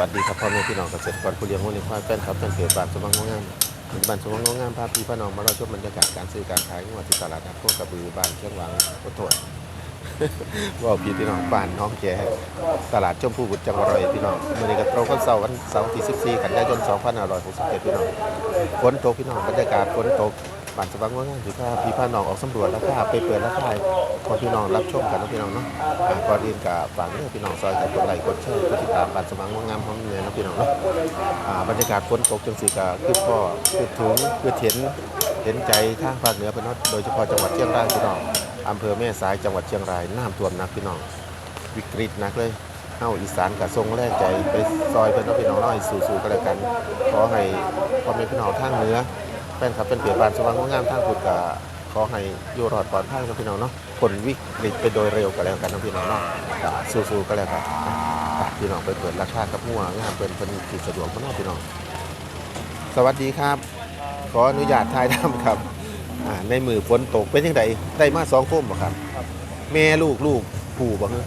วัสดีครับพ่อแม่พี่น้องเกษตรกรผู้เลี้ยงวัวเลี้ยงควายแฟนครับแฟนเพจบานสว่างงามปัจจุบันสว่างงามพาพี่พี่น้องมาเราชมบรรยากาศการซื้อการขายงวดที่ตลาดนัดโคกระบือบ้านเชียงหวังก็ถวดว่าพี่พี่น้องบ้านน้องแกตลาดชมพูบุตรจังหวัดร้อยพี่น้องมื่อนี้ก็ตรงกันเสาร์วันเสาร์ที่ 14 กันยายน 2567พี่น้องฝนตกพี่น้องบรรยากาศฝนตก บ้านสว่างงามพี่าพี่พาน้องออกสำรวจแล้วพาไปเปิดราคาขอพี่น้องรับชมกันนะพี่น้องเนาะก่อนอื่นกับฝากเรื่องพี่น้องซอยกับกดไลค์กดแชร์กดติดตามบ้านสว่างงามของเนี่ยนะพี่น้องเนาะบรรยากาศฝนตกจังสีก็คือพ่อคือถึงคือเห็นเห็นใจทางภาคเหนือพี่น้องโดยเฉพาะจังหวัดเชียงรายพี่น้องอำเภอแม่สายจังหวัดเชียงรายน้ำท่วมนักพี่น้องวิกฤตนักเลยเฮาอีสานกับทรงแรงใจไปซอยเพิ่นเนพี่น้องน้อยสู่ๆกันแล้วกัน ขอให้พ่อแม่พี่น้องทางเหนือ นคลับเป็นเปียบานสว่างงามทางพุทธก็ขอให้อยู่รอดปลอดภัยนะพี่น้องเนาะผลวิกฤตไปโดยเร็วกันแล้วกันนะพี่น้องเนาะสู้ๆกันแล้วกันพี่น้องไปเปิดราคากับหัวงามเพิ่นเพิ่นสิสะดวกบ่เนาะพี่น้อง สวัสดีครับ ขออนุญาตถ่ายทำครับในมือฝนตกเป็นยังไงได้มาสองโคมบ่ครับ แม่ลูกลูกผู้บ่ฮะ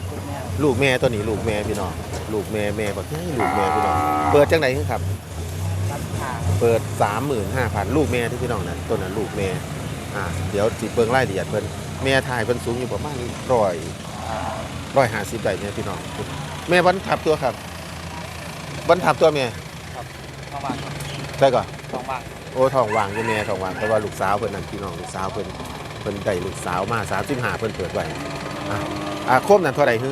ลูกแม่ตัวนี้ลูกแม่พี่น้องลูกแม่แม่บ่ใช่ลูกแม่พี่น้องเปิดจังไดครับ เปิด 35,000 ลูกแม่ที่พี่น้องนั่นตัวนั้นลูกแม่อ่าเดี๋ยวสิเบิ่งรายละเอียดเพิ่นแม่ถ่ายเพิ่นสูงอยู่ประมาณ100 150ได้เนี่ยพี่น้อง แม่บรรทับตัวครับบรรทับตัวแม่สองบาทได้ก่อนสองบาทโอ้ทองวางอยู่แม่ทองวางแต่ว่าลูกสาวเพิ่นนั่นพี่น้องลูกสาวเพิ่นเพิ่นได้ลูกสาวมา35เพิ่นเปิดไว้อะอะโคมนั่นเท่าใดฮึ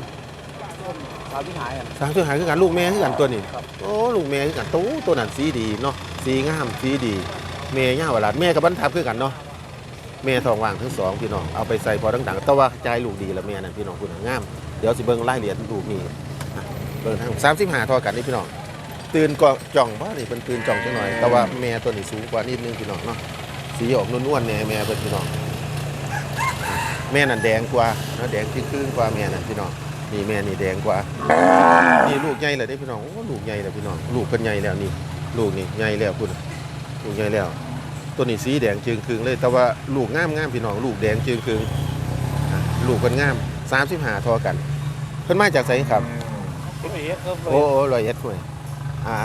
สาวที่หายกัน35คือกันลูกแม่คือกันตัวนี้ครับโอ้ลูกแม่คือกันตู้ตัวนั้นสีดีเนาะ สีงามสีดีแม่ย่าวลานแม่กับบรรทับคือกันเนาะแม่ทองวางทั้งสองพี่น้องเอาไปใส่พอดังๆแต่ว่าใจลูกดีแล้วแม่นั่นพี่น้องคุณงามเดี๋ยวสิเบิ่งรายละเอียดลูกนี่เบิ่งทั้ง35เท่ากันนี่พี่น้องตื่นก็จ่องบ่นี่เพิ่นตื่นจ่องจังหน่อย แต่ว่าแม่ตัวนี้สูงกว่านิดนึงพี่น้องเนาะสีออกนวลๆเนี่ยแม่เป็นพี่น้องแม่นั่นแดงกว่านะแดงครึ่งๆกว่าแม่นั่นพี่น้องนี่แม่นี่แดงกว่านี่ลูกใหญ่เลยได้พี่น้องโอ้ลูกใหญ่แล้วพี่น้องลูกเป็นใหญ่แล้วนี่ ลูกนี่ใหญ่แล้วคุณลูกใหญ่แล้ว ตัวนี้สีแดงจึงครึ่งเลย แต่ว่าลูกงามงามๆพี่น้องลูกแดงจึงครึ่งอะลูกเป็นงามสามสิบห้าทอกัน เพิ่นมาจากไสครับคุณเอ๋ก็เลโอ้ยโอ้ร้อยเอ็ดห่วยอ่า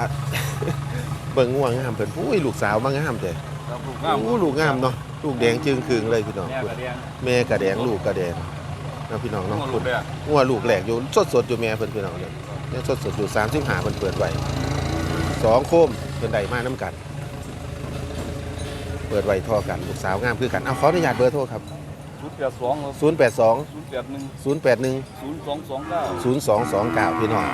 เบิ่งง่วงงามเพิ่นอุ้ยลูกสาวมางามเด้ครับลูกงามโอ้ลูกงามเนาะลูกแดงจึงคืงเลยพี่น้องแม่กระเดียงแม่กระแดงลูกกระแดงเนาะพี่น้องน้อเนาะงลูกเลยอะงัวลูกแหลกอยู่สดสดๆอยู่แม่เพิ่นพี่น้องเนี่ยยังสดสดๆอยู่35เพิ่นเปิดไว้ สองโคมเพิ่นได้มาน้ำกัน เปิดไว้ท่อกันลูกสาวงามคือกันเอาขออนุญาตเบอร์โทรครับศูนย์แปดสองครับ082ศูนย์แปดหนึ่ง081 ศูนย์สองสองเก้า0229 พี่น้อง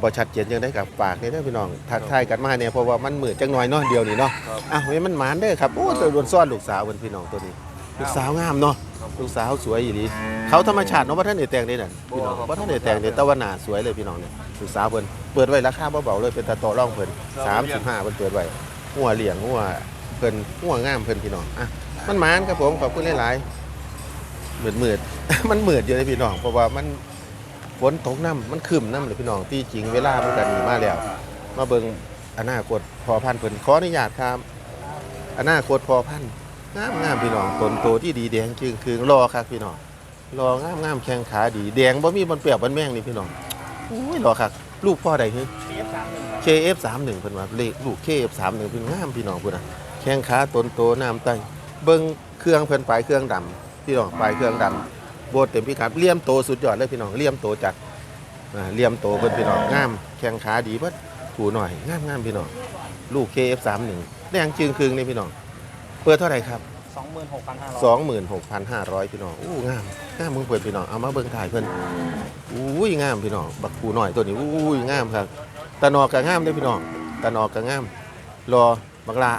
บ่ชัดเจนยังได้กับฝากนี่เด้อพี่น้อง ทักทายกันมาเนี่ยเพราะว่ามันมืดจังหน่อยเนาะเดียวนี่เนาะครับอ้าวเฮ้ยมันหมานเด้อครับ โอ้ตัวโดนซ่อนลูกสาวเพิ่นพี่น้องตัวนี้ ลูกสาวงามเนาะครับ ลูกสาวสวยอยู่ดีเขาธรรมชาติเนาะว่าท่านได้แต่งนี่น่ะพี่น้องบ่ครับว่าท่านได้แต่งนี่แต่ว่าหน้าสวยเลยพี่น้องเนี่ยลูกสาวเพิ่นเปิดไว้ราคาเบาๆเลยเป็นตาโตร่องเพิ่น35เพิ่นเปิดไว้หัวเหลี่ยงหัวเพิ่นหัวงามเพิ่นพี่น้องอะมันหมานครับผมขอบคุณหลายๆมืดมืดๆมันมืดอยู่เลยพี่น้องเพราะว่ามันฝนตกน้ำมันครึมน้ำเลยพี่น้องที่จริงเวลามันกันมาแล้ว มาเบิ่งอนาคตพอพันธุ์เพิ่นขออนุญาตครับอนาคตพอพันธุ์ งามงามพี่น้องต้นโตที่ดีแดงจึงคืงรอครับพี่น้องรองามงามแข้งขาดีแดงบ่มีบนเปรียบบนแมงนี่พี่น้องอุ้ยรอครับลูกพ่อใดคือเอฟสามหนึ่งครับ KF31 เพิ่นว่าเลขลูก KF31 เพิ่นงามพี่น้องพุ่นน่ะแข้งขาต้นโตน้ำไตเบิ่งเครื่องเพิ่นปลายเครื่องดำพี่น้องปลายเครื่องดำโบดเต็มพิกัดเลี่ยมโตสุดยอดเลยพี่น้องเลี่ยมโตจัดเลี่ยมโตเพิ่นพี่น้องงามแข้งขาดีเบิดผูหน่อยงามงามพี่น้องลูก KF31 แดงจึงคืงนี่พี่น้อง เปิดเท่าไหร่ครับสองหมื่นหกพันห้าร้อยสองหมื่นหกพันห้าร้อยพี่น้องอู้งามงามมึงเปิดพี่น้องเอามาเบิ่งถ่ายเพิ่นอุ้ยงามพี่น้องบักปูหน่อยตัวนี้อุ้ยงามครับตะนอกกะงามเด้อพี่น้องตะนอกกะงาม รอบักละ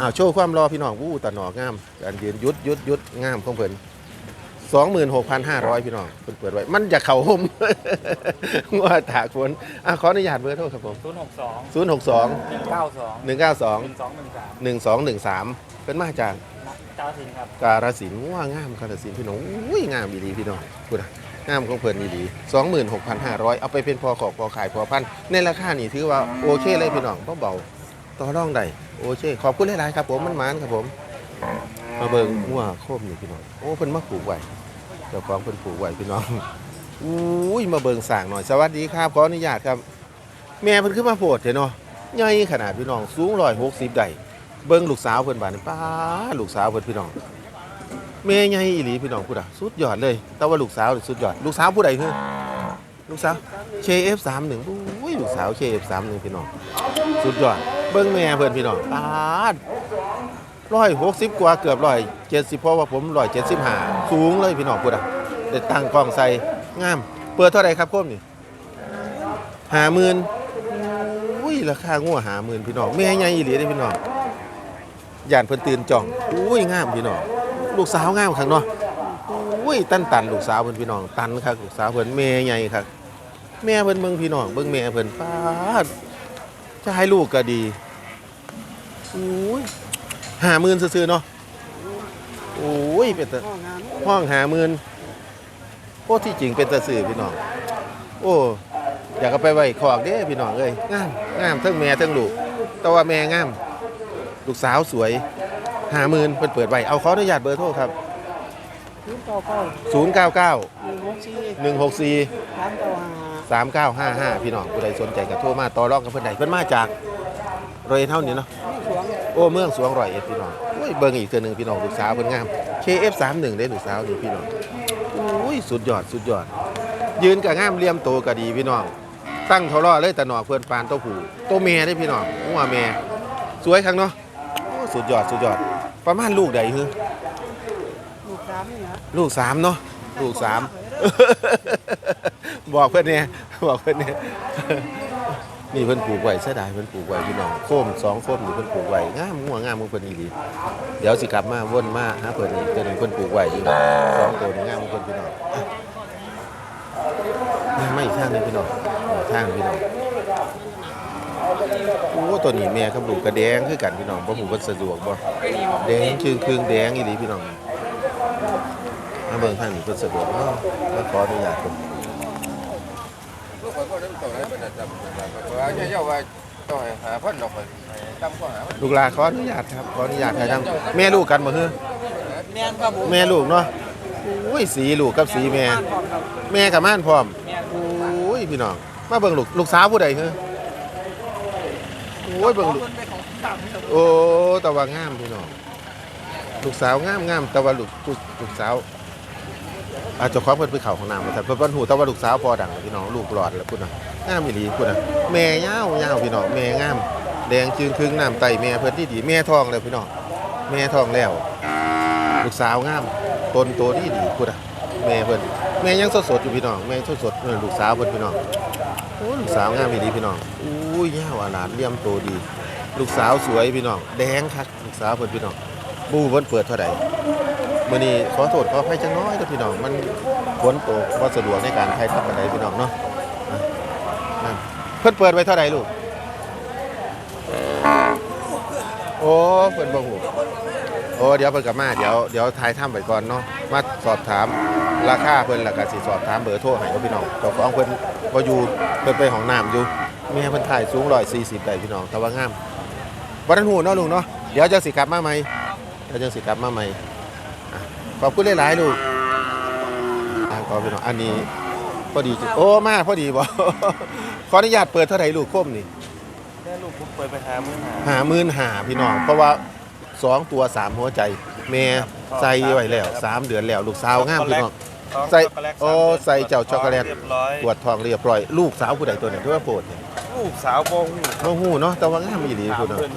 อ้าวโชว์ความรอพี่น้องอู้ตะนอกงามการยืนยุดยุดยุดงามของเพิ่น สองหมื่นหกพันห้าร้อยพี่น้องเพิ่นเปิดไว้ มันจะเข่าห่ม งัวตากฝนอะขออนุญาตเบอร์โทรครับผมศูนย์หกสองศูนย์หกสองหนึ่งเก้าสองหนึ่งเก้าสองหนึ่งสองหนึ่งสามหนึ่งสองหนึ่งสามเป็นมาจากเจ้าถิ่นครับกาลสินธุ์ว่างามกาลสินธุ์พี่น้องอุ้ยงามดีพี่น้องพูดนะงามของเพิ่นดีสองหมื่นหกพันห้าร้อยเอาไปเป็นพอขอบพอขายพอพันในราคานี่ถือว่าโอเคเลยพี่น้องเบาๆต่อรองได้โอเคขอบคุณหลายๆครับผมมันหมานครับผมมาเบิ่งหัวโคมนี่พี่น้องโอ้เพิ่นมาปลูกไว้ เจ้าของเพิ่นปลูกไว้พี่น้องอุ้ยมาเบิงสางหน่อยสวัสดีครับขออนุญาตครับ แม่เพิ่นขึ้นมาโพดเถอะเนาะใหญ่ขนาดพี่น้องสูง160ได้เบิงลูกสาวเพิ่นบาดนี้ป้าลูกสาวเพิ่นพี่น้องแม่ใหญ่อีหลีพี่น้องพูดอะสุดยอดเลย แต่ว่าลูกสาวสุดยอด ลูกสาวผู้ใดคือลูกสาว KF31 อุ้ยลูกสาว KF31 พี่น้องสุดยอด เบิ่งแม่เพิ่นพี่น้องป้าด160กว่าเกือบ170เพราะว่าผม175สู สูงเลยพี่น้องพูดอะได้ตั้งกล้องใส่งาม เปิดเท่าไรครับโคมนี่50,000อุ้ยราคางัวหาหมื่นพี่น้องแม่ใหญ่อีหลีเด้พี่น้องย่านเพิ่นตื่นจ่องอุ้ยงามพี่น้องลูกสาวงามคักเนาะอุ้ยตันตันลูกสาวเพิ่นพี่น้องตันคักลูกสาวเพิ่นแม่ใหญ่คักแม่เพิ่นเบิ่งพี่น้องเบิ่งแม่เพิ่นป้าจะให้ลูกก็ดีอุ้ยหาหมื่นซื่อๆเนาะ อ้ยเป็นแต่ห้องงานห้องหาหมื่นโอ้ที่จริงเป็นตะสื่อพี่น้อง โอ้อยากเอาไปไว้ขอกเด้พี่น้องเอ้ยงามงามทั้งแม่ทั้งลูก แต่ว่าแม่งาม ลูกสาวสวยหาหมื่นเปิดเปิดไว้เอาขออนุญาตเบอร์โทรครับศูนย์เก้าเก้า099หนึ่งหกสี่164สามเก้าห้า3955 พี่น้องผู้ใดสนใจก็โทรมาต่อรองกับเพิ่อนใดเพิ่อนมาจากโรยเท่านี้เนาะโอ้เมืองสวงร้อยเอ็ดพี่น้อง ยเบิ่งอีกเทื่อหนึงพี่น้องลูกสาวเพิ่นงาม KF31 เด้ลูกสาวนี่พี่น้องโอ้ยสุดยอดสุดยอด ยืนก็งามเลี่ยมโตก็ดีพี่น้อง ตั้งเขารอเลยแต่หนอกเพื่อนปานเต้าผูตัวเมียได้พี่น้องงัวแม่สวยครั้งเนาะโอ้สุดยอดสุดยอด ประมาณลูกใดคือลูกสามนี่ฮะลูกสามเนาะลูกสามบอกเพื่อนเนี่ยบอกเพื่อนเนี่ย นี่เพิ่นปลูกไว้เสียดายเพิ่นปลูกไว้พี่น้องโคมสองโคมนี่เพิ่นปลูกไว้งามงัวงามของเพิ่นอีหลีเดี๋ยวสิกลับมาวนมาหาเพิ่นอีกตัวหนึงเพิ่นปลูกไว้พี่สองตัวนี่งามของเพิ่นพี่น้องอะนี่ไม่อีกทางหนึงพี่น้องอีกทางพี่น้องโอ้ตัวนี้แม่กับลูกกระแดงคือกันพี่น้องบ่ฮู้ว่าสะดวกบ่แดงครึ่งแดงอีหลีพี่น้องมาเบิ่งทางนี้เพิ่นสะดวกเนาะมาขออนุญาตเพิ่น ลูกข่อยก็เริ่ม ต่อได้เป็นจำเพราะว่าเจ้าว่าต้องหาพันดอกไปจำก็หาลูกหลานขออนุญาตครับขออนุญาตถ่ายทำแม่ลูกกันบ่เฮ้อแม่นครับผมแม่ลูกเนาะโอ้ยสีลูกกับสีแม่ แม่กับม่านพร้อมแม่นโอ้ยพี่น้องมาเบิ่งลูกลูกสาวผู้ใดเฮ้อโอ้ยเบิ่งลูกโอ้ต่ว่างามพี่น้องลูกสาวงามงามต่ว่าลูกลูกสาว อาจจะคว้าเพิ่นไปเข้าห้องน้ำมาแต่เพิ่นบ่ฮู้แต่ว่าลูกสาวพอดังพี่น้องลูกหลอดแล้วพุ่นน่ะงามอีหลีพุ่นน่ะแม่ยาวยาวพี่น้องแม่งามแดงจึงครึ่งน้ำไตแม่เพิ่นที่ดีแม่ทองแล้วพี่น้องแม่ทองแล้ว ลูกสาวงามต้นโตดีดีพุ่นน่ะแม่เพิ่นแม่ยังสดๆอยู่พี่น้องแม่สดๆเออลูกสาวเพิ่นพี่น้องโอ้ลูกสาวงามอีหลีพี่น้องอู้ยยาวอลาดเลี่ยมโตดี ลูกสาวสวยพี่น้องแดงคักลูกสาวเพิ่นพี่น้องบูเพิ่นเปิดเท่าใด มื้อนี้ขอโทษขออภัยจังน้อยเด้อพี่น้องมันฝนตกบ่าสะดวกในการถ่ายทำปานใดพี่น้องเนาะเพิ่นเปิดไว้เท่าใดลูกโอ้เพิ่นบ่ฮู้โอ้เดี๋ยวเพิ่นกลับมาเดี๋ยวเดี๋ยวถ่ายทำไปก่อนเนาะมาสอบถามราคาเพิ่นแล้วก็สิสอบถามเบอร์โทรให้พี่น้องเจ้าของเพิ่นบ่อยู่เพิ่นไปห้องน้ำอยู่แม่เพิ่นถ่ายสูง140ได้พี่น้องแต่ว่างามวันนั้นหูเนาะลุงเนาะเดี๋ยวจะสิกลับมาใหม่เดี๋ยวจะสิกลับมาใหม่อ่ ขอบคุณหลายๆลูกอะขอบคุณน้องอันนี้พอดีจิโอ้มาพอดีบ่ ขออนุญาตเปิดเท่าไหร่ลูกคมนี่แม่ลูกผมเปิดไปหามื้อหาหาหมื่นหาพี่น้องเพราะว่าสองตัวสามหัวใจแม่ใส่ไว้แล้วสามเดือนแล้วลูกสาวงามพี่น้อง ใส่โอ้ใส่เจ้าช็อกโกแลตเรียบร้อยปวดท้องเรียบร้อย ลูกสาวผู้ใดตัวเนี่ยที่ว่าโปรดเนี่ยลูกสาวบงน้องหูเนาะแต่ว่างามอีหลีถามพุ่นเนาะเพิ่น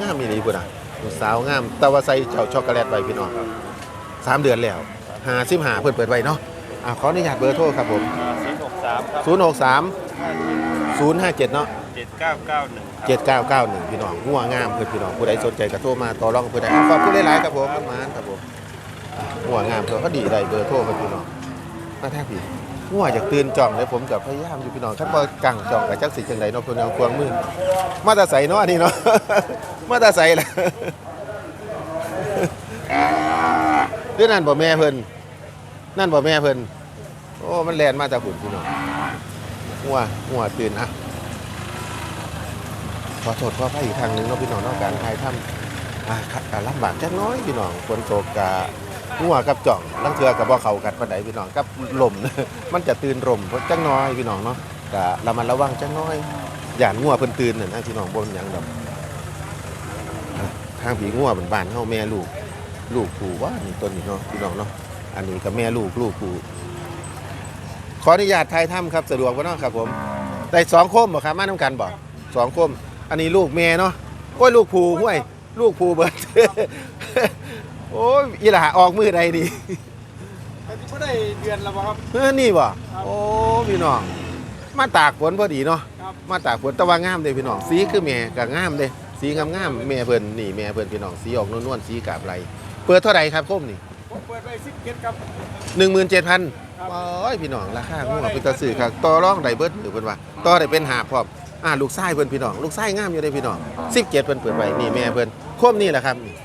งามมีหลีพุ่นอะลูกสาวงามแต่ว่าใส่เจ้าช็อกโกแลตไว้พี่น้อง สามเดือนแล้วหาซิมหาเพิ่นเปิดไว้เนาะอ่าขออนุญาตเบอร์โทรครับผมศูนย์หกสามครับ0 6 3 0 5 7เนาะเจ็ดเก้าเก้าหนึ่ง7 9 9 1พี่น้องหัวงามเพิ่นพี่น้องผู้ใดสนใจก็โทรมาต่อรองกับผู้ใดเอาขอบคุณหลายๆครับผมประมาณครับผมอ่าหัวงามเพิ่นเขาดีได้เบอร์โทรเพิ่นพี่น้องมาแท้พี่หัวจากตื่นจ่องเลยผมกับพยายามอยู่พี่น้องคันบ่กังจ่องกับจักสิจังไดเนาะเพิ่นเอาควงมือมาแตาใสเนาะอันนี้เนาะมาแตาใสล่ะ เรื่อนั่นบ่แม่เพิ่นนั่นบ่แม่เพิ่นโอ้มันแลนมาจากหุ่นพี่น้องหัวหัวตื่นอะขอโทษขออภัยอีกทางหนึงเนาะพี่น้องเนาะการถ่ายทำอ่าขัดอ่าลำบากจักน้อยพี่น้องฝนตกกะหัวกับจ่องลังเทือกับบ่เข้ากันปานใดพี่น้องกับลม มันจะตื่นลมเพราะจักน้อยพี่น้องเนาะกะระมัดระวังจักน้อยย่านงัวเพิ่นตื่นน่ะนะพี่น้องบ่เป็นหยังดอกทางผีงัวเป็นบ้านเฮาแม่ลูก ลูกปู่ว่านี่ต้นนี้เนาะพี่น้องเนาะอันนี้ก็แม่ลูกลูกปู่ขออนุญาตถ่ายถ้ำครับสะดวกบ่เนาะครับผมได้สองโคมบ่ครับมานํกันบ่สองโคม อันนี้ลูกแม่เนาะโอ้ยลูกปู่ห้วย ลูกปู่เบิดโอ้ยอีหล่าออกมือใดดีแต่ที่ไม่ได้เดือนแล้วบ่ครับเออนี่บ่โอ้พี่น้องมาตากฝนพอดีเนาะครับมาตากฝนแตะว่างามเลยพี่น้องสีคือแม่ก็งามเลยสีงามๆแม่เพิ่นนี่แม่เพิ่นพี่น้องสีออกนวลๆสีกาบไหล เปิดเท่าไหร่ครับโคมนี่ผมเปิดไปสิบเก็ดครับ หนึ่งหมื่นเจ็ดพันครับโอ้ยพี่น้องราคางัวเป็นตาสื่อครับต่อรองได้เบิดหรือเพิ่นว่าต่อได้เป็นหาพร้อมอ่าลูกไส้เพิ่นพี่น้องลูกไส้งามอยู่เด้พี่น้องสิบเจ็ดเพิ่นเปิดไว้นี่แม่เพิ่นโคมนี่แหละครับนี่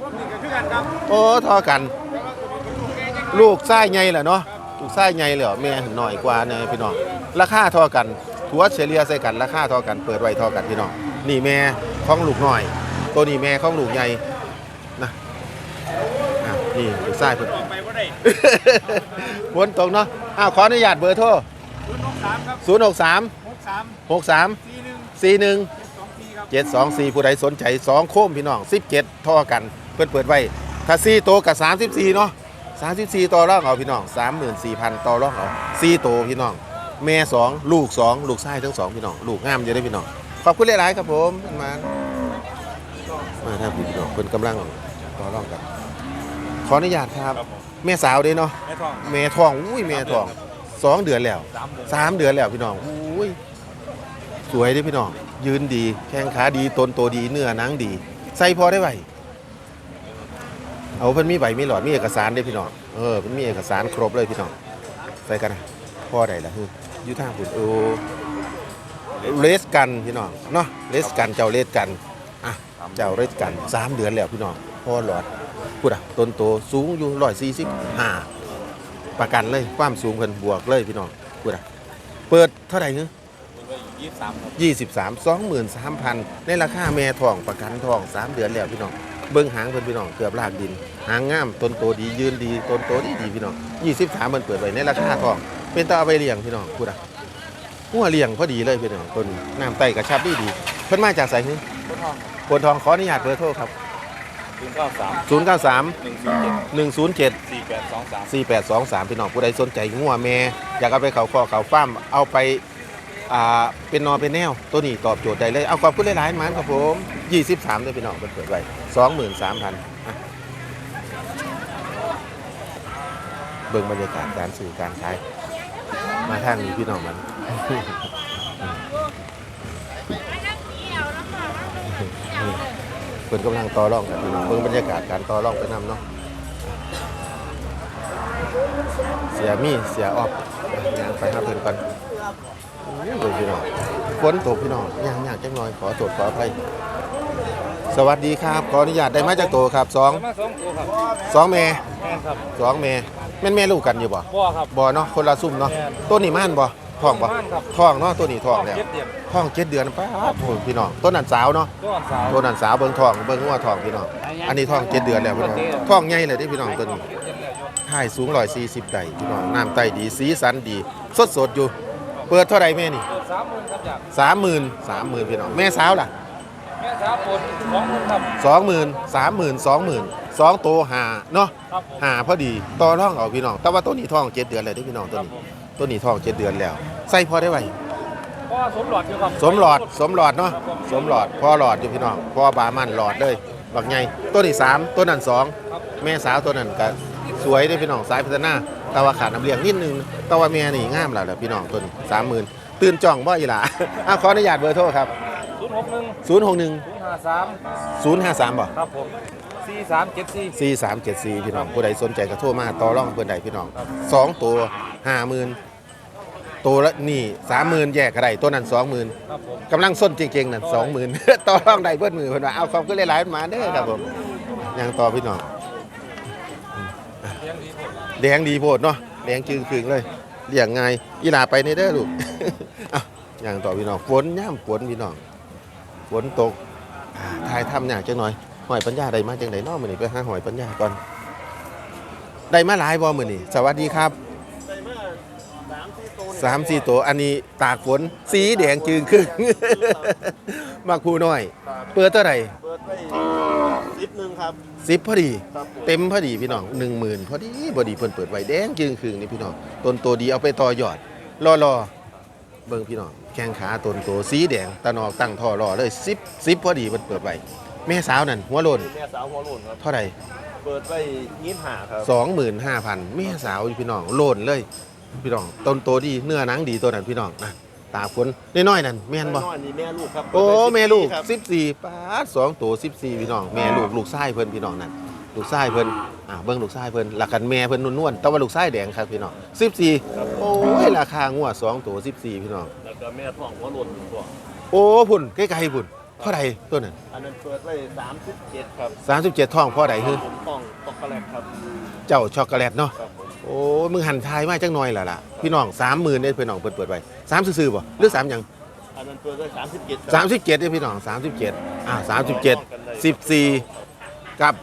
พวกนี้ก็คือกันครับโอ้ทอกัน แต่ว่าตัวนี้เป็นลูกแก่ยังลูกไส้ใหญ่แหละเนาะลูกไส้ใหญ่เลยเหรอแม่หน่อยกว่าเนี่ยพี่น้องราคาเทอกันถัวเฉลี่ยใส่กันราคาเทอกันเปิดไว้เทอกันพี่น้องนี่แม่ของลูกน้อย ตัวนี้แม่ของลูกใหญ่นะอะ นี่ลูกไส้เพิ่น ออกไปว่าได้ ฝนตกเนาะอ้าวขออนุญาตเบอร์โทรศูนย์หกสามครับ063หกสาม63 สี่หนึ่ง41 เจ็ดสองสี่ครับ 724 ผู้ใดสนใจ 2 โคมพี่น้อง 17ท่อกัน เพิ่นเปิดไว้ถ้า4โตวกับ 34 เนาะ34 ต่อรองเอาพี่น้อง 34,000 ต่อรองเอา4โตวพี่น้อง แม่ 2 ลูก 2 ลูกชายทั้ง 2 พี่น้อง ลูกงามอยู่ได้อพี่น้อง ขอบคุณหลาย ๆ ครับผมมามาท่านพี่น้องเพิ่นกำลังต่อรองกันข ออนุญาตครับ ครับผม แม่สาวเด้เนาะแม่ทอง แม่ท้องอุ้ยแม่ท้องสองเดือนแล้วสามเดือน สามเดือนแล้วพี่น้องอุ้ยสวยเด้พี่น้องยืนดีแข้งขาดีตนโตดีเนื้อหนังดี ใส่พอได้ไหวเอาเพิ่นมีใบมีหลอดมีเอกสารเด้พี่น้องเออเพิ่นมีเอกสารครบเลยพี่น้องใส่กันนะพอได้ละคืออยู่ทางคุณโอเลสกันพี่น้องเนาะเลสกันเจ้าเลสกันอะเจ้าเลสกันสามเดือนแล้วพี่น้อง พ่อหลอดพูดอะต้นโตสูงอยู่ร้อยสี่สิบห้าประกันเลยความสูงเพิ่นบวกเลยพี่น้องพูดอะเปิดเท่าไหร่เนื้ยี่สิบสามครับยี่สิบสามสองหมื่นสามพันในราคาแม่ทองประกันทองสามเดือนแล้วพี่น้องเบิ้งหางเพิ่นพี่น้องเกือบลากดิน หางงามต้นโตดียืนดีต้นโตดีดีพี่น้องยี่สิบสามมันเปิดไว้ในราคาทอง เป็นตาเอาไปเลี้ยงพี่น้องพูดอะหัวเลี้ยงพอดีเลยพี่น้องต้นน้ำไตกระชับดีดีเพิ่นมาจากไสนี่ต้นทองปนทองขออนุญาตเบอร์โทรครับ ศูนย์เก้าสามศูนย์เก้าสามหนึ่งศูนย์เจ็ดหนึ่งศูนย์เจ็ดสี่แปดสองสามสี่แปดสองสามพี่น้องผู้ใดสนใจงัวแม่อยากเอาไปเขาคอเขาฟ้าร์มเอาไปอ่าเป็นนอเป็นแนว ตัวนี้ตอบโจทย์ได้เลย เอาขอบคุณหลายๆหมันครับผมยี่สิบสามเลยพี่น้องเปิดเปิดไว้สองหมื่นสามพันเบิ่งบรรยากาศการสื่อการขาย มาทางนี้พี่น้องมัน พิ่นกำลังต่อรองกันพี่น้องเบิ่งบรรยากาศการต่อรองไปนำเนาะเสียมีเสียออกย่างไปหาเพิ่นก่อนโอ้ยเบิ่งพี่น้องฝนตกพี่น้องย่างย่างจังหน่อยขอโทษขออภัยสวัสดีครับ ขออนุญาตได้มาจากโตครับสองมาสองตัวครับสองแม่แม่นครับสองแม่แม่นแม่ลูกกันอยู่บ่บ่อครับบ่เนาะคนละซุ่มเนาะแม่นตัวนี้ม่านบ่ ท้องบ่ม่านครับท้องเนาะตัวนี้ท้องแล้วเจ็ดเดือนท้องเจ็ดเดือนป้าดโอ้ยพี่น้องตัวนั้นสาวเนาะตัวสาวตัวนั้นสาวเบิ่งท้องเบิ่งหัวท้องพี่น้องอันนี้ท้องเจ็ดเดือนแล้วพี่น้องท้องใหญ่เลยเด้พี่น้องตัวนี้ถ่ายสูง140ได้พี่น้องน้ำไตดีสีสันดีสดสดๆอยู่ เปิดเท่าไหร่แม่นี่เปิดสามหมื่นครับจากสามหมื่นสามหมื่นพี่น้องแม่สาวล่ะแม่สาวปนสองหมื่นครับสองหมื่นสามหมื่นสองหมื่นสองโตวหาเนาะครับผมหาพอดีต่อร่องเอาพี่น้อง แต่ว่าตัวนี้ท้องเจ็ดเดือนเลยที่พี่น้องตัวนี้ ตัวนี้ท้องเจ็ดเดือนแล้ว ใส่พอได้ไหวพ่อสมหลอดอยู่ครับสมหลอดสมหลอดเนาะสมหลอดพอหลอดอยู่พี่น้องพอบามันหลอดเลยบักใหญ่ตัวนี้สามตัวนั้นสองครับแม่สาวตัวนั้นก็สวยเด้วยพี่น้องสายพัฒนาแต่ว่าขาดน้ำเลี้ยงนิดนึงแต่ว่าแม่นี่งามแล้วแหละพี่น้องตัวนี้สามหมื่นตื่นจ่องบ่อีหล่ะอะขออนุญาตเบอร์โทรครับศูนย์หกหนึ่ง061ศูนย์ห้าสาม053บ่ครับผมสี่สามเจ็ดสี่4374พี่น้องผู้ใดสนใจก็โทรมาต่อรองเพิ่นใดพี่น้องสองตัว50,000 ตัวละนี่30,000แยกก็ได้ตัวนั้น20,000ครับผม กำลังส้นจริงๆนั่น20,000ต่อรองได้เบิดมือเพิ่นว่าเอาความขึ้นหลายๆมาเด้อครับผมยังต่อพี่น้องเลี้ยงดีผมแดงดีโพดเนาะแดงจึงคืงเลยเลี้ยงง่ายอีหลาไปในเด้อลูก อะอย่างต่อพี่น้องฝนย่ำฝนพี่น้องฝนตกอ่าทายทำยากจังหน่อยหอยปัญญาได้มาจังไดเนาะมื้อนี้ไปหาหอยปัญญาก่อนได้มาหลายบ่มื้อนี้สวัสดีครับ สามสี่ตัวอันนี้ตากฝนสีแดงจึงครึ่งมักผู้น้อย เปิดเท่าไหร่เปิดไปสิบหนึ่งครับสิบพอดีครับเต็มพอดีพี่น้องหนึ่งหมื่นพอดีพอดีเพิ่นเปิดไว้แดงจึงครึ่งนี่พี่น้องต้นตัวดีเอาไปต่อยอดรอรอเบิ่งพี่น้องแข้งขาต้นตัวสีแดงตะนอกตั้งท่อรอเลยสิบสิบพอดีเพิ่นเปิดไว้แม่สาวนั่นหัวโลนแม่สาวหัวโลุนครับเท่าไหร่เปิดไปยี่สิบห้าครับสองหมื่นห้าพันแม่สาวอยู่พี่น้องโลนเลย พี่น้องต้นโตดีเนื้อหนังดีตัวนั้นพี่น้องนะตาฝนน้อยๆนั่นแม่นบ่น้อยนี่แม่ลูกครับโอ้เปิดไปแม่ลูกครับสิบสี่ปาดสองตัวสิบสี่พี่น้องแม่ลูกลูกไส้เพิ่นพี่น้องนั่นลูกไส้เพิ่นอ่าเบิ่งลูกไส้เพิ่นหลักกันแม่เพิ่นนวลๆแต่ว่าลูกไส้แดงครับพี่น้องสิบสี่โอ้ยราคางวดสองตัวสิบสี่พี่น้องแล้วก็แม่ท้องหัวโลุนตัวโอ้พุ่นใกล้ๆพุ่นพ่อใดตัวนั้นอันนั้นเปิดไปสามสิบเจ็ดครับสามสิบเจ็ดท้องพ่อใดคือผมต้องตอกกระแลกครับ เจ้าช็อกโกแลตเนาะครับผมโอ้ยมึงหันทายมาจังหน่อยล่ะล่ะพี่น้องสามหมื่นเนี่ยพี่น้องเปิดเปิดไว้สามซื่อๆบ่หรือสามหยังอันนั้นเปิดไปสามสิบเจ็ดสามสิบเจ็ดเนี่ยพี่น้องสามสิบเจ็ดอ่าสามสิบเจ็ดสิบสี่กับ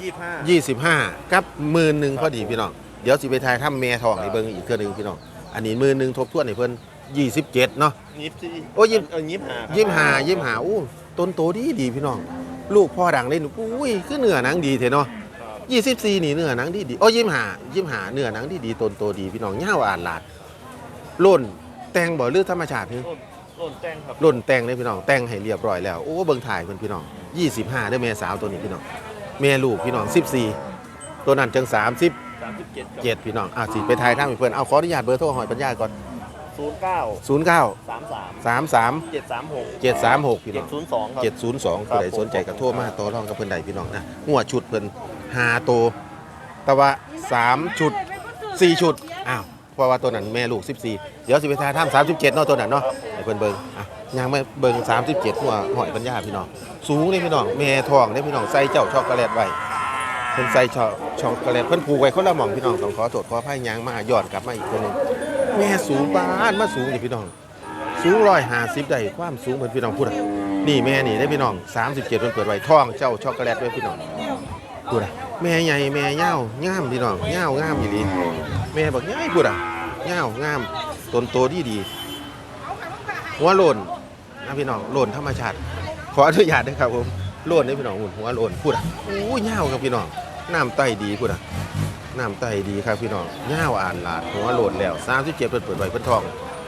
ยี่สิบห้ายี่สิบห้ากับหมื่นหนึ่งพอดีพี่น้องเดี๋ยวสิไปทายถ้ำแม่ทองให้เบิ่งอีกเทื่อหนึงพี่น้องอันนี้หมื่นหนึ่งทบทวนให้เพิ่นยี่สิบเจ็ดเนาะ ยี่สิบสี่โอ้ยยี่สิบเออยี่สิบห้าครับยี่สิบห้ายี่สิบห้าอู้ต้นโตดีดีพี่น้อง ลูกพ่อดังเล่นอุ้ยคือเนื้อหนังดีเถอะเนาะ ยี่สิบสี่นี่เนื้อหนังดีดีโอ้ยี่สิบห้ายี่สิบห้าเนื้อหนังดีดีต้นโตดีพี่น้องย่าวอ่านหลาดล่นแต่งบ่หรือธรรมชาติคือโลนโลนแจ้งครับล่นแต่งเลยพี่น้องแต่งให้เรียบร้อยแล้วโอ้เบิ่งถ่ายเพิ่นพี่น้อง25เด้อแม่สาวตัวนี้พี่น้องแม่ลูกพี่น้อง14ตัวนั้นจัง30สามสิบเจ็ดเจ็ดพี่น้องอะสิไปถ่ายทำให้เพิ่นเอาขออนุญาตเบอร์โทรหอยปัญญาก่อนศูนย์เก้า09สามสาม33เจ็ดสามหก736พี่เจ็น้ดองศูนย์สองครับ702ผู้ใดสนใจก็โทรมาต่อรองกับเพิ่นได้พี่น้องนะหัวชุดเพิ่น 5ตัว แต่ว่า3ชุด4ชุดอ้าวเพราะว่าตัวนั้นแม่ลูก 14 เดี๋ยวสิไปถ่ายทำ37เนาะตัวนั้นเนาะให้เพิ่นเบิ่งอะยังไม่เบิ่ง37หัวหอยปัญญาพี่น้องสูงเลยพี่น้องแม่ทองเด้พี่น้องใส่เจ้าช็อกโกแลตไว้เพิ่นใส่ช็อกช็อกโกแลตเพิ่นผูกไว้คนละหม่องพี่น้องต้องขอโทษขออภัยยางมาย้อนกลับมาอีกคนหนึงแม่สูงบ้านมาสูงนี่พี่น้อง สูงร้อยห้าสิบได้ความสูงเพิ่นพี่น้องพูดอะนี่แม่นี่ได้พี่น้อง37เพิ่นเปิดไว้ทองเจ้าช็อกโกแลตด้วยพี่น้อง พูดอะแม่ใหญ่แม่ยางามพี่น้องยางามอีหลีแม่บอกใหญ่พูดอะยางามต้นโตดีดีหัวโลนนะพี่น้องโลนธรรมชาติขออนุญาตด้วยครับผมโลนได้พี่น้องหุ่นหัวโลนพูดอะโอ้ยยาครับพี่น้องน้ำไตดีพูดอะน้ำไตดีครับพี่น้องยาอ่านหลาดหัวโลนแล้ว37เพิ่นเปิดไว้เพิ่นทอง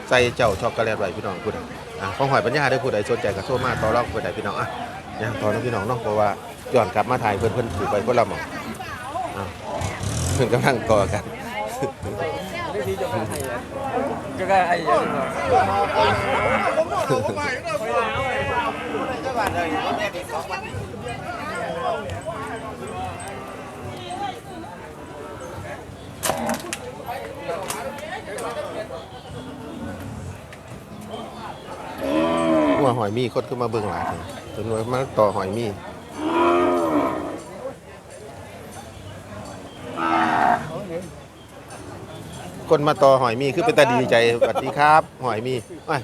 ใส่เจ้าช็อกโกแลตไว้พี่น้องพูดอะอะของหอยปัญญาได้ผู้ใดสนใจก็โทรมาต่อรองผู้ใดพี่น้องอะย่างต่อนะพี่น้องเนาะเพราะว่า ย้อนกลับมาถ่ายเพิ่อนเพิ่นถือไปคนละหมองอะเพิ่อนกำลังต่อกันก็ได้ไอ้ยังว่าหอยมีคนขึ้นมาเบิ่งหลายเลยจนว่ามาต่อหอยมี คนมาต่อหอยมีคือเป็นตาดีใจสวัสดีครับ หอยมีอ้าย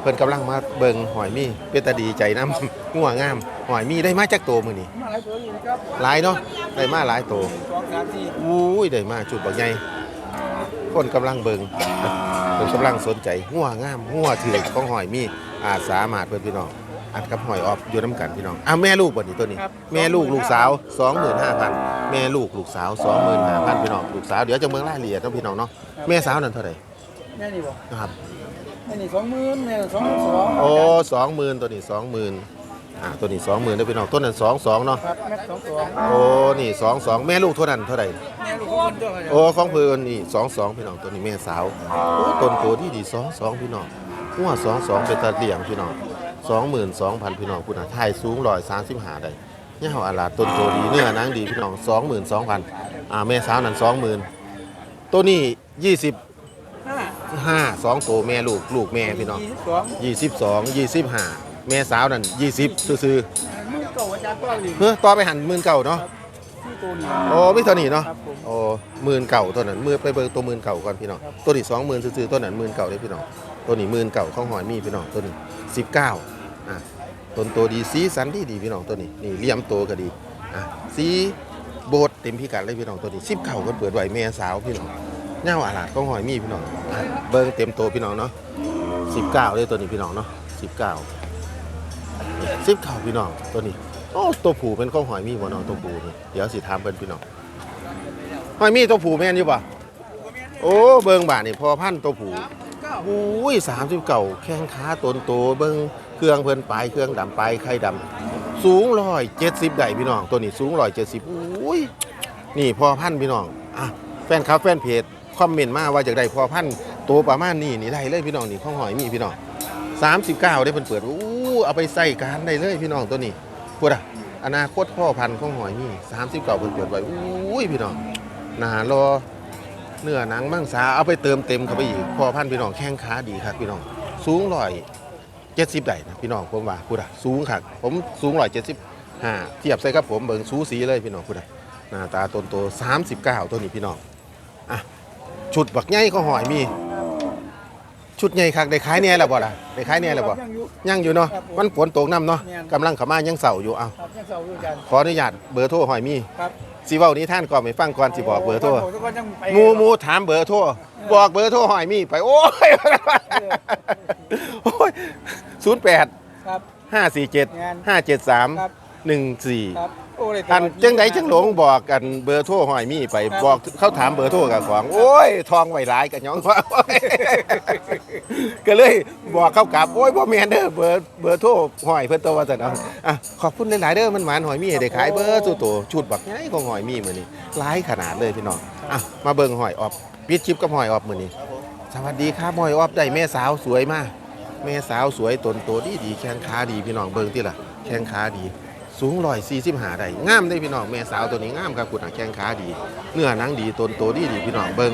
เพิ่นกำลังมาเบิ่งหอยมีเป็นตาดีใจน้ำงัวงาม หอยมีได้มาจากโตมื้อนี้มาหลายตัวอยู่นะครับหลายเนาะได้มาหลายโตสองสามสี่อุ้ยได้มาจุดบักใหญ่คนกำลังเบิงเพิ่นกำลังสนใจงัวงามงัวถือของหอยมีอาจสามารถเพิ่นพี่น้อง อัดกับหอยออฟอยู่น้ำกันพี่น้องอ้าวแม่ลูกบ่นี่ตัวนี้แม่ลูกลูกสาว 25,000 แม่ลูกลูกสาว 25,000พี่น้องลูกสาวเดี๋ยวจะเมืองรายละเอียดเนาะพี่น้องเนาะแม่สาวนั่นเท่าไหร่แม่นี่บ่นะครับ แม่นี่สองหมื่นแม่นี่สองหมื่นสองโอ้20,000ตัวนี้20,000อ่าตัวนี้20,000เด้อพี่น้องตัวนั้น22เนาะครับแม่สองตัวโอ้นี่22แม่ลูกเท่านั้นเท่าไหร่แม่ลูกคนเดียวกันโอ้ของเพื่อนนี่สองสองพี่น้องตัวนี้แม่สาวโอ้ต้นตัวที่ดีสองสองพี่น้องหัวสองสองเป็นตาเลี่ยงพี่น้อง สองหมื่นสองพันพี่น้องคุณน่ะถ่ายสูงร้อยสามสิบห้าได้เนี่ยเอาอาลาต้นตัวดีเนื้อหนังดีพี่น้องสองหมื่นสองพันอ่าแม่สาวนั่นสองหมื่นตัวนี้ยี่สิบห้าห้าสองตัวแม่ลูกลูกแม่พี่น้องยี่สิบสองยี่สิบสองยี่สิบห้าแม่สาวนั่นยี่สิบซื่อมือเก่าอาจารย์ก็หลีๆเฮ้อต่อไปหันหมื่นเก่าเนาะที่ตัวนี้โอ้ไม่เท่านี้เนาะครับผมโอ้หมื่นเก่าตัวนั้นมือไปเบิกตัวหมื่นเก่าก่อนพี่น้องครับตัวนี้สองหมื่นซื้อๆตัวนั้นหมื่นเก่าเลยพี่น้องตัวนี้หมื่นเก่าข้าวหอยมีพี่น้องตัวนี้สิบเก้า อะต้นตัวดีสีสันดีดีพี่น้องตัวนี้นี่เลี่ยมโตก็ดีอะสีโบดเต็มพิกัดเลยพี่น้องตัวนี้สิบเก้าก็เปิดไหวแม่สาวพี่น้องเงาอาลาดของหอยมีพี่น้องอะเบิ่งเต็มโตพี่น้องเนาะ19เก้าเลยตัวนี้พี่น้องเนาะ19 19พี่น้องตัวนี้โอ้ตัวผูเป็นของหอยมีบ่เนาะตัวผูนี่เดี๋ยวสิถามเพิ่นพี่น้องหอยมีตัวผูแม่นอยู่บ่โอ้เบิ่งบาดนี่พอพันตัวผูอุ้ย39แข้งขาตนโตเบิ่ง เครื่องเพิ่นปลายเครื่องดำปลายไข่ดำสูง170ได้พี่น้อง ตัวนี้สูง170อุ้ยนี่พอพันพี่น้องอะแฟนคลับแฟนเพจคอมเมนต์มาว่าจากได้พอพันตัวประมาณนี้นี่ได้เลยพี่น้องนี่ข้าวหอยมีพี่น้อง39ได้เพิ่นเปิดอู้เอาไปใส่การได้เลยพี่น้องตัวนี้พูดอะอนาคตพ่อพันธุ์ข้าวหอยมี39เก้าเพิ่นเปิดไว้อู้ยพี่น้องหนารอเนื้อหนังมังสาเอาไปเติมเต็มเข้าไปอีกพอพันพี่น้องแข้งขาดีครับพี่น้อง สูงร้อย เจ็ดสิบได้นะพี่น้องผมว่าพูดอะสูงครับผมสูงร้อยเจ็ดสิบห้าเทียบใส่กับผมเบิ่งสูสีเลยพี่น้องพูดอะหน้าตาตนโต39ตัวนี้พี่น้องอะชุดบักใหญ่ก็หอยมี ชุดใหญ่คักได้ขายแหน่แล้วบ่ล่ะได้ขายแหน่แล้วบ่ยังอยู่ยังอยู่เนาะครับผมมันฝนตกน้ำเนาะแม่นกำลังเข้ามายังเสาอยู่เอาครับยังเสาอยู่กันขออนุญาตเบอร์โทรหอยมีครับ สิเว้านี้ท่านก่อนไปฟังก่อนสิบอกเบอร์โทรผมทุกคนยังไปหมูหมูถามเบอร์โทรบอกเบอร์โทรหอยมีไปโอ้ยโอ้ย08ครับ547งาน573ครับ14ครับโอ้เลย อันจังไดจังหลงบอกกันเบอร์โทรหอยมีไปครับบอกเขาถามเบอร์โทรกับของ โอ้ยทองไว้หลายกันหยองว่าก็เลยบอกเขากลับโอ้ยบ่แม่นเด้อเบอร์เบอร์โทรหอยเพิ่นตัวว่าซั่นเอาอะขอบคุณหลายๆเด้อมันหวานหอยมีให้ได้ขายเบอร์สู่ตัวชุดบักใหญ่ของหอยมีมื้อนี้หลายขนาดเลยพี่น้องอะมาเบิ่งหอยออบปิดคลิปกับหอยออบมื้อนี้สวัสดีครับหอยออบได้แม่สาวสวยมากแม่สาวสวยตนโตดีดีแข้งขาดีพี่น้องเบิ่งติล่ะแข้งขาดี สูงร้อยสี่สิบห้าได้งามได้พี่น้องแม่สาวตัวนี้งามครับคุณแข้งขาดี เนื้อหนังดีตนโตดีดีพี่น้องเบิ่ง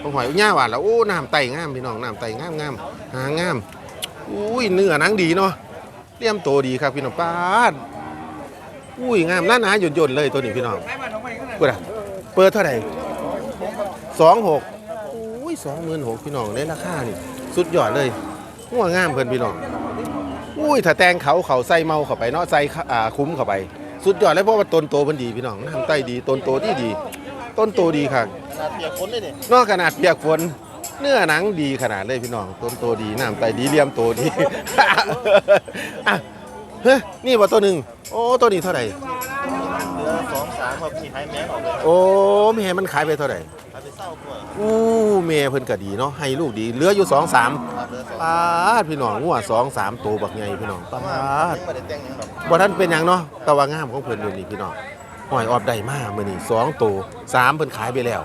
ผมหอยย่าหวานแล้วโอ้น้ำไตงามพี่น้องน้ำไตงามงามหางามอุ้ยเนื้อหนังดีเนาะเลี่ยมโตดีครับพี่น้องป้าอุ้ยงามหน้าหนาหย่นหย่นๆเลยตัวนี้พี่น้องกูดะเปิดเท่าไหร่สองหกอุ้ยสองหมื่นหกพี่น้องในราคานี่สุดยอดเลยหัวงามเพิ่นพี่น้อง อุ้ยถ้าแตงเขาเขาใส่เมาเข้าไปเนาะใส่ขอ่าคุ้มเข้าไป สุดยอดเลยเพราะว่าต้นโตมันดีพี่น้องน้ำไตดีต้นโตดีดี ต้นโตดีค่ะขนาดเปียกฝนเลยเนี่ยนอกขนาดเปียกฝนเนื้อหนังดีขนาดเลยพี่น้องต้นโตดีน้ำไตดีเลี่ยมโตดีอะเฮ้ยนี่ว่าตัวหนึ่งโอ้ตัวนี้เท่าไหร่เหลือสองสามครับที่หายแมสออกเลยโอ้แม่มันขายไปเท่าไหร่หาย ไปเศร้ากล้วยอู้แม่เพิ่นก็ดีเนาะให้ลูกดีเหลืออยู่สองสามครับเหลือสองปาดพี่น้องงัวสองสามตัวบักใหญ่พี่น้องปาด ยังไม่ได้แต่งหยังหรอกบ่ทันเป็นหยังเนาะแต่ว่างามของเพิ่นอยู่นี่พี่น้องหอยออบได้มามื้อนี้สองตัวสามเพิ่นขายไปแล้ว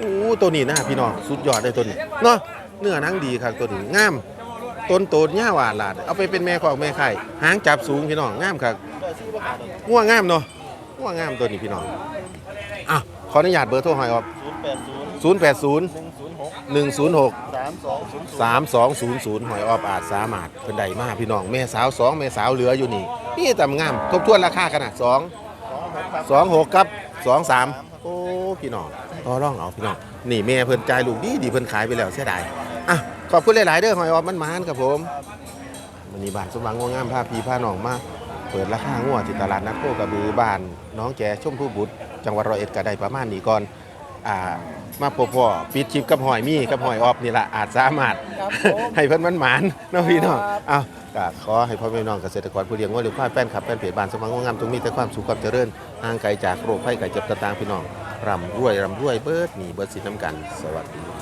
อู้ตัวนี้นะพี่น้องสุดยอดเลยตัวนี้เนาะเนื้อหนังดีครับตัวนี้งามต้นโตนหญ้าหวานลาดเอาไปเป็นแม่ของแม่ไข่หางจับสูงพี่น้องงามครับได้ซื้อประกาศเลยงัวงามเนาะงัวงามตัวนี้พี่น้องอะขออนุญาตเบอร์โทรหอยออบศูนย์ แปดศูนย์080 หนึ่งศูนย์หก106 สามสองศูนย์ศูนย์3200หอยออบอาจสามารถเพิ่นได้มาพี่น้องแม่สาวสองแม่สาวเหลืออยู่นี่นี่แต่งาม ทบทวนราคาขนาด2 สองหกครับสองหกครับสองสามโอ้พี่น้องต่อร่องเอาพี่น้องนี่แม่เพิ่นจ่ายลูกดีดีเพิ่นขายไปแล้วเสียดายอะขอบคุณหลายๆเด้อหอยออมมันมานครับผมวันนี้บ้านสมหวังงวงามพาพี่พาน้องมาเปิดราคางัวที่ตลาดนัดโคกระบือบ้านน้องแกชมพู่บุตรจังหวัดร้อยเอ็ดก็ได้ประมาณนี้ก่อน อ่ามาพบพ่อปิดชิปกับหอยมี่กับหอยออบนี่ละอาจสามารถครับผมให้เพิ่นมันหมานเนาะพี่น้องครับอ้าวก็ขอให้พ่อแม่พี่น้องเกษตรกรผู้เลี้ยงวัวหรือควายแป้นขับแป้นเพจบ้านสมหวังงวงามจงมีแต่ความสุขความเจริญห่างไกลจากโรคภัยไข้เจ็บต่างๆพี่น้องร่ำรวยร่ำรวยเบิดหนีเบิดสินน้ำกัน สวัสดี